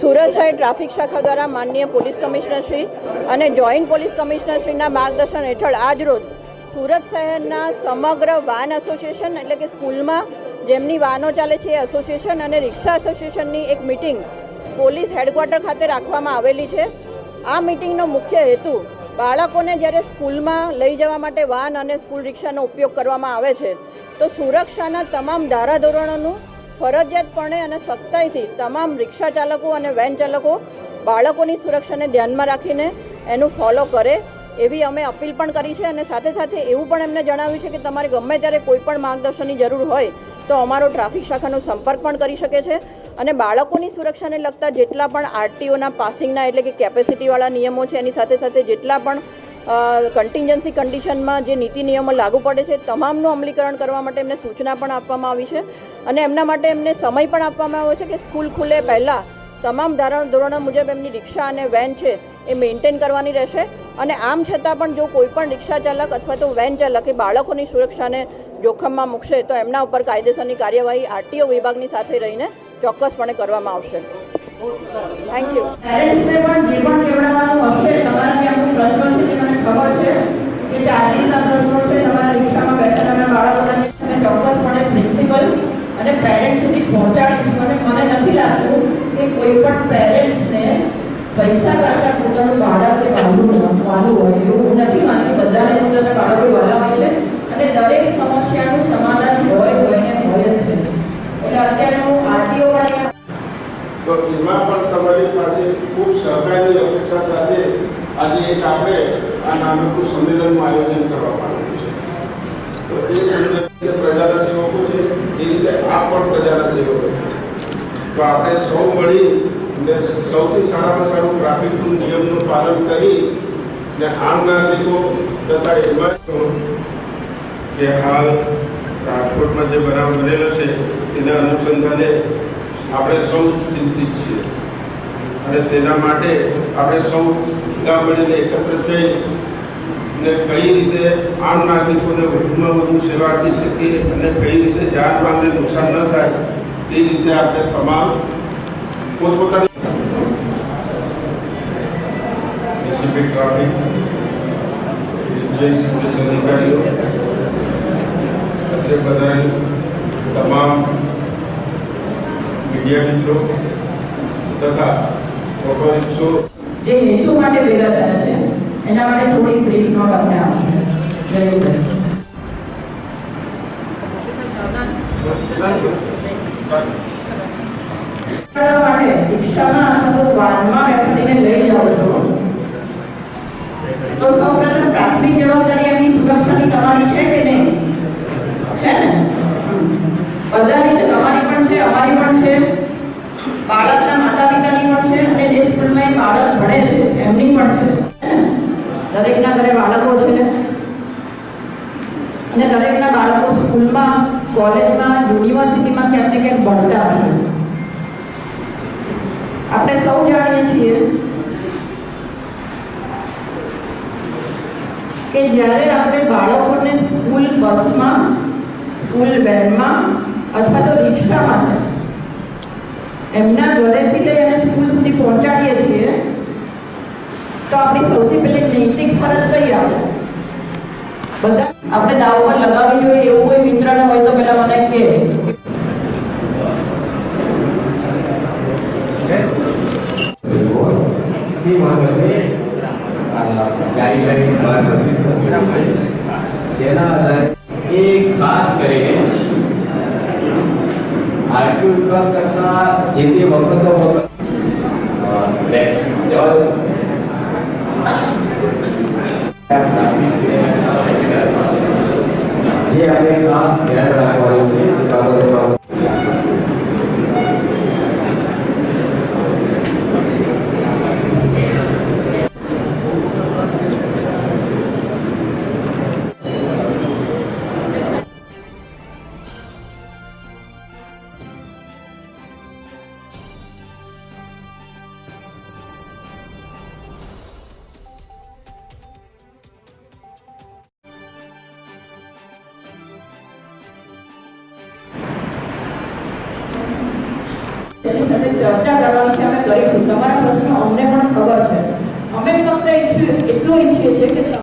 સુરત શહેર ટ્રાફિક શાખા દ્વારા માનનીય પોલીસ કમિશનરશ્રી અને જોઈન્ટ પોલીસ કમિશનરશ્રીના માર્ગદર્શન હેઠળ આજરોજ સુરત શહેરના સમગ્ર વાન એસોસિએશન એટલે કે સ્કૂલમાં જેમની વાનો ચાલે છે એસોસિએશન અને રિક્ષા એસોસિએશનની એક મિટિંગ પોલીસ હેડક્વાર્ટર ખાતે રાખવામાં આવેલી છે. આ મિટિંગનો મુખ્ય હેતુ બાળકોને જ્યારે સ્કૂલમાં લઈ જવા માટે વાન અને સ્કૂલ રિક્ષાનો ઉપયોગ કરવામાં આવે છે, તો સુરક્ષાના તમામ ધારાધોરણોનું ફરજિયાતપણે અને સખ્તાઈથી તમામ રિક્ષા ચાલકો અને વેન ચાલકો બાળકોની સુરક્ષાને ધ્યાનમાં રાખીને એનું ફોલો કરે એવી અમે અપીલ પણ કરી છે અને સાથે સાથે એવું પણ એમને જણાવ્યું છે કે તમારે ગમે ત્યારે કોઈ પણ માર્ગદર્શનની જરૂર હોય તો અમારો ટ્રાફિક શાખાનો સંપર્ક પણ કરી શકે છે અને બાળકોની સુરક્ષાને લગતા જેટલા પણ આરટીઓના પાસિંગના એટલે કે કેપેસિટીવાળા નિયમો છે એની સાથે સાથે જેટલા પણ કન્ટિન્જન્સી કન્ડિશનમાં જે નીતિ નિયમો લાગુ પડે છે, તમામનું અમલીકરણ કરવા માટે એમને સૂચના પણ આપવામાં આવી છે. અને એમના માટે એમને સમય પણ આપવામાં આવ્યો છે કે સ્કૂલ ખુલે પહેલાં. તમામ ધારણ ધોરણો મુજબ એમની રિક્ષા અને વેન છે એ મેન્ટેન કરવાની રહેશે. અને આમ છતાં પણ જો કોઈ પણ રિક્ષા ચાલક અથવા તો વેન ચાલક એ બાળકોની સુરક્ષાને જોખમમાં મૂકશે, તો એમના ઉપર કાયદેસરની કાર્યવાહી આરટીઓ વિભાગની સાથે રહીને ચોક્કસપણે કરવામાં આવશે. થેન્ક યુ પેરેન્ટ્સને પણ જે પણ કેવડાવવાનું હશે તમારા જે અમુક પ્રશ્નો છે જે મને ખબર છે કે ચાલીસના પ્રશ્નો છે તમારા રિક્ષામાં બેસેલા બાળકોના છે પ્રિન્સિપલ અને પેરેન્ટ્સ સુધી પહોંચાડીશું અને મને નથી લાગતું કે કોઈ પણ પેરેન્ટ્સને પૈસા કરતાં પોતાનું બાળકને વાલું વાલું હોય એવું નથી માનતી. બધાને પોતાના બાળકો વાલા હોય છે અને દરેક સમસ્યાનું સમાધાન હોય હોય હોય જ છે. એટલે અત્યારે હું આરટીઓ પણ તો એમાં પણ તમારી પાસે ખૂબ સહકારની અપેક્ષા સાથે આજે એક આપણે આ નાનકડું સંમેલનનું આયોજન કરવામાં આવ્યું છે. તો એ સંદર્ભે પ્રજાના સેવકો છે એ રીતે આપ પણ પ્રજાના સેવકો છો. તો આપણે સૌ મળી ને સૌથી સારામાં સારું ટ્રાફિકનું નિયમનું પાલન કરી ને આમ નાગરિકો તથા એવા કે હાલ રાજકોટમાં જે બનાવ બનેલો છે તેના અનુસંધાને આપણે સૌ ચિંતિત છીએ. અને તેના માટે આપણે સૌ ભેગા મળીને એકત્ર થઈ ને કઈ રીતે આમ નાગરિકોને વધુમાં વધુ સેવા આપી શકીએ અને કઈ રીતે જાનમાલને નુકસાન ન થાય તે રીતે આપણે તમામ પોતપોતાની ડીસીપી ટ્રાફિક, જે પોલીસ અધિકારીઓ અત્રે બધાની તમામ મીડિયા મિત્રો તથા ઓટો રિક્ષો જે હેતુ માટે ભેગા થયા છે, એના માટે થોડી બ્રીફ નોટ અમને આપશે જરૂર માટે રિક્ષામાં અથવા તો વાનમાં બેસીને લઈ જાઓ છો તો સૌપ્રથમ પ્રાથમિક જવાબદારી એમની સુરક્ષાની તમારી છે કે નહીં છે ને બધાની છે તમારી પણ છે અમારી પણ છે બાળકના માતા પિતાની પણ છે અને જે સ્કૂલમાં એ બાળક ભણે છે એમની દરેકના ઘરે બાળકો છે. અને દરેકના બાળકો સ્કૂલમાં, કોલેજમાં, યુનિવર્સિટીમાં ક્યાંક ને ક્યાંક ભણતા છે આપણે સૌ જાણીએ છીએ કે જ્યારે આપણે બાળકોને સ્કૂલ બસમાં, સ્કૂલ વેનમાં અથવા તો રિક્ષામાં એમના ઘરેથી લઈ અને સ્કૂલ સુધી પહોંચાડીએ છીએ તો આપણી સૌથી પહેલી નૈતિક ફરજ કઈ આવે બધા આપણે દાવ પર લગાવી જોઈએ એવું કોઈ મિત્રને હોય તો પહેલા મને કહે એ બાબતે ગાઈડલાઈન બહાર નથી થતી. તેના આધારે એ ખાસ કરીને આરટીઓ વિભાગ કરતા જે તે વખતો વખત એની સાથે ચર્ચા કરવાની કરીશું. તમારા પ્રશ્નો અમને પણ ખબર છે. અમે ફક્ત એટલું ઈચ્છીએ છીએ કે